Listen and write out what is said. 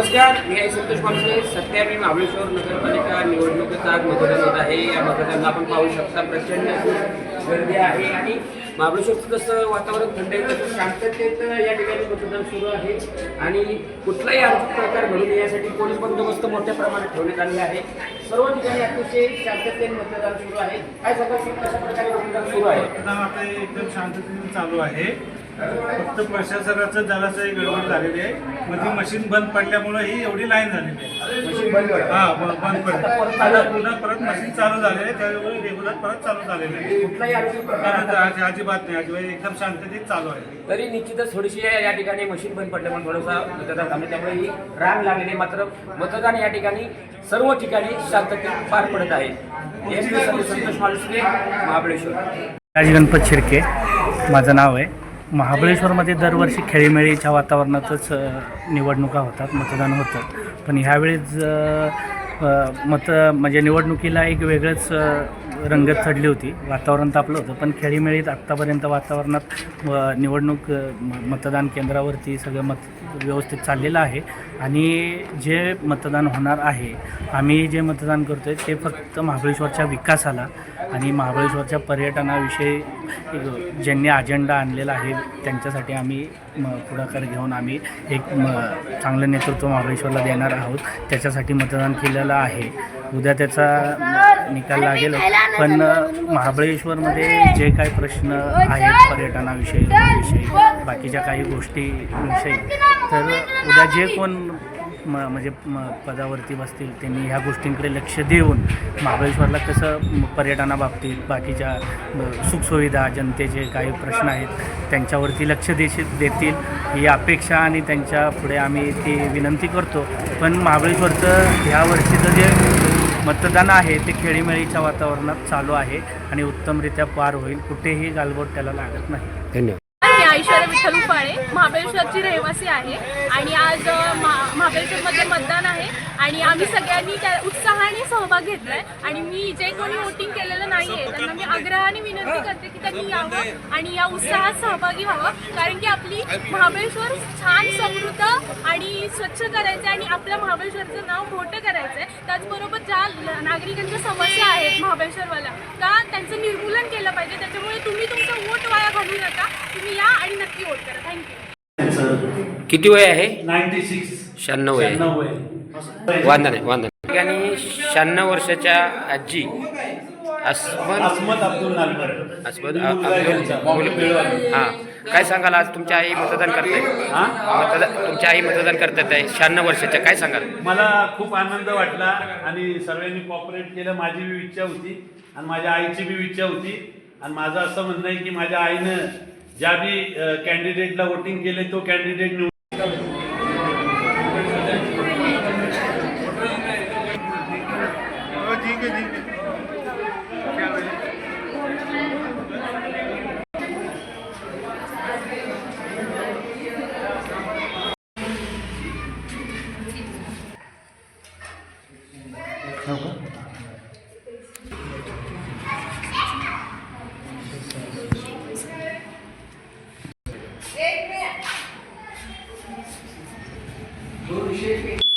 नमस्कार मी आहे संतोष पालसे सध्या मी महाबळेश्वर नगरपालिका निवडणुकीचा आज मतदान होत आहे. या मतदानाला आपण पाहू शकता प्रचंड गर्दी आहे आणि महाबळेश्वरचं जसं वातावरण थंड आहे तसं शांततेत या ठिकाणी मतदान सुरू आहे. आणि कुठलाही आर्थिक प्रकार घडून नये यासाठी पोलीस बंदोबस्त मोठ्या प्रमाणात ठेवण्यात आलेला आहे. सर्व ठिकाणी अतिशय शांततेने मतदान सुरू आहे. काय सांगा कशा प्रकारे मतदान सुरू आहे? मतदान आता एकदम शांततेने चालू आहे. फक्त प्रशासनाचं जरासं एक गडबड झालेली आहे. मग ती मशीन बंद पडल्यामुळे ही एवढी लाईन झालेली आहे. मशीन बंद. हा ब- बंद पडली. आता पुन्हा परत मशीन चालू झाले आहे. त्यामुळे रेग्युलर परत चालू झालेलं आहे. कुठलाही आर्थिक प्रकार कारण आज- अजिबात नाही. अजिबात एकदम शांततेत चालू आहे. तरी निश्चितच थोडीशी या या ठिकाणी मशीन बंद पडल्यामुळे थोडासा मतदान थांबले. त्यामुळे ही रांग लागलेली आहे. मात्र मतदान या ठिकाणी सर्व ठिकाणी शांततेत पार पडत आहे. संतोष मालुसरे महाबळेश्वर. राज गणपत शिर्के. माझं नाव आहे. महाबळेश्वरमध्ये दरवर्षी खेळीमेळीच्या वातावरणातच निवडणुका होतात मतदान होतं. पण ह्यावेळेस मत म्हणजे निवडणुकीला एक वेगळंच रंगत चढली होती. वातावरण तापलं होतं. पण खेळीमेळीत आत्तापर्यंत वातावरणात व निवडणूक मतदान केंद्रावरती सगळं मत व्यवस्थित चाललेलं आहे. आणि जे मतदान होणार आहे आम्ही जे मतदान करतो आहे ते फक्त महाबळेश्वरच्या विकासाला आणि महाबळेश्वरच्या पर्यटनाविषयी ज्यांनी अजेंडा आणलेला आहे त्यांच्यासाठी आम्ही म पुढाकार घेऊन आम्ही एक म चांगलं नेतृत्व महाबळेश्वरला देणार आहोत. त्याच्यासाठी मतदान केलेलं आहे. उद्या त्याचा निकाल लागेल. पण महाबळेश्वरमध्ये जे काही प्रश्न आहेत पर्यटनाविषयी विषयी बाकीच्या काही गोष्टीविषयी तर उद्या जे कोण म म्हणजे म पदावरती बसतील त्यांनी ह्या गोष्टींकडे लक्ष देऊन महाबळेश्वरला कसं पर्यटनाबाबतीत बाकीच्या सुखसुविधा जनतेचे काही प्रश्न आहेत त्यांच्यावरती लक्ष देशी देतील ही अपेक्षा आणि त्यांच्या पुढे आम्ही ती विनंती करतो. पण महाबळेश्वरचं ह्या वर्षीचं जे मतदान आहे ते खेळीमेळीच्या वातावरणात चालू आहे आणि उत्तमरित्या पार होईल. कुठेही गालबोट त्याला लागत नाही. धन्यवाद. मी ऐश्वर्या विठ्ठल उपाळे महाबळेश्वरची रहिवासी आहे. आणि आज महाबळेश्वरमध्ये मतदान आहे. आणि आम्ही सगळ्यांनी त्या उत्साहाने सहभाग घेतलाय. आणि मी जे कोणी वोटिंग केलेलं नाही आहे त्यांना मी आग्रहाने विनंती करते की त्यांनी यावं आणि या उत्साहात सहभागी व्हावं. कारण की आपली महाबळेश्वर छान समृद्ध आणि स्वच्छ करायचं आहे आणि आपल्या महाबळेश्वरचं नाव मोठं करायचं आहे त्याचबरोबर ज्या नागरिकांच्या समस्या आहेत महाबळेश्वरवाल्या त्या त्यांचं निर्मूलन केलं पाहिजे? त्याच्यामुळे तुम्ही तुमचं वोट वाया घालू नका. तुम्ही या आणि नक्की वोट करा. थँक्यू किती वय आहे नाईन्टी सिक्स. शहाण्णव वय आहे. वांदा नाही वांदा ठिकाणी शहाण्णव वर्षाच्या आजी अस्मत अब्दुल अस्मद अब्दुल काय सांगाल आज? तुमच्या आई मतदान करते. तुमच्या आई मतदान करतात आहे शहाण्णव वर्षाच्या. काय सांगाल? मला खूप आनंद वाटला आणि सर्वांनी कॉपरेट केलं. माझी बी इच्छा होती आणि माझ्या आईची बी इच्छा होती. आणि माझं असं म्हणणं आहे की माझ्या आईनं ज्या बी कॅन्डिडेटला वोटिंग केले तो कॅन्डिडेट निवड हो, ठीक आहे ठीक आहे. Shake it.